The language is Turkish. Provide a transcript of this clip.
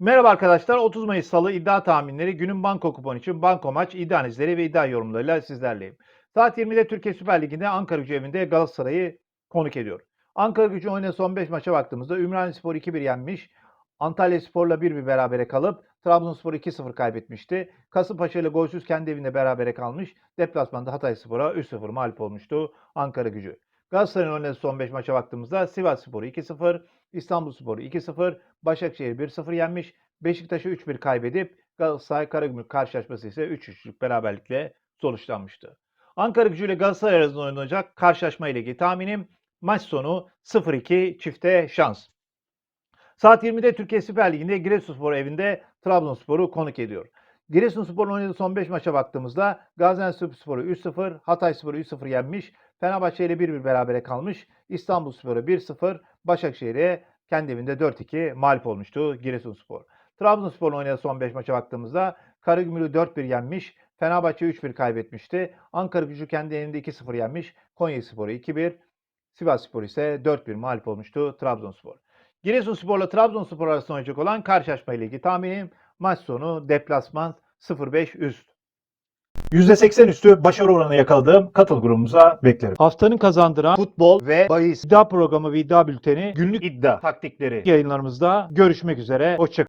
Merhaba arkadaşlar. 30 Mayıs Salı iddia tahminleri günün banko kuponu için banko maç iddia analizleri ve iddia yorumlarıyla sizlerleyim. Saat 20'de Türkiye Süper Ligi'nde Ankara Gücü evinde Galatasaray'ı konuk ediyor. Ankara Gücü oynadığı son 5 maça baktığımızda Ümranispor 2-1 yenmiş. Antalya Spor'la 1-1 berabere kalıp Trabzonspor 2-0 kaybetmişti. Kasımpaşa ile golsüz kendi evinde berabere kalmış. Deplasmanda Hatay Spor'a 3-0 mağlup olmuştu Ankara Gücü. Galatasaray'ın oynadığı son 5 maça baktığımızda Sivas Spor'u 2-0, İstanbul Spor'u 2-0, Başakşehir 1-0 yenmiş. Beşiktaş'ı 3-1 kaybedip Galatasaray Karagümrük karşılaşması ise 3-3'lük beraberlikle sonuçlanmıştı. Ankara Gücü ile Galatasaray arasında oynanacak karşılaşma ile ilgili tahminim maç sonu 0-2 çifte şans. Saat 20'de Türkiye Süper Ligi'nde Giresunspor evinde Trabzonspor'u konuk ediyor. Giresunspor'un oynadığı son 5 maça baktığımızda Gaziantepspor'u 3-0, Hatayspor'u 3-0 yenmiş, Fenerbahçe ile 1-1 berabere kalmış, İstanbulspor'u 1-0, Başakşehir'e kendi evinde 4-2 mağlup olmuştu Giresunspor. Trabzonspor'un oynadığı son 5 maça baktığımızda Karagümrük'ü 4-1 yenmiş, Fenerbahçe 3-1 kaybetmişti. Ankara Gücü kendi evinde 2-0 yenmiş, Konyaspor'u 2-1, Sivasspor ise 4-1 mağlup olmuştu Trabzonspor. Giresunspor'la Trabzonspor arasında oynayacak olan karşılaşma ile ilgili tahminim maç sonu deplasman 0-5 üst. %80 üstü başarı oranı yakaladığım katıl grubumuza beklerim. Haftanın kazandıran futbol ve bahis iddia programı ve iddia bülteni günlük iddia taktikleri yayınlarımızda görüşmek üzere. Hoşçakalın.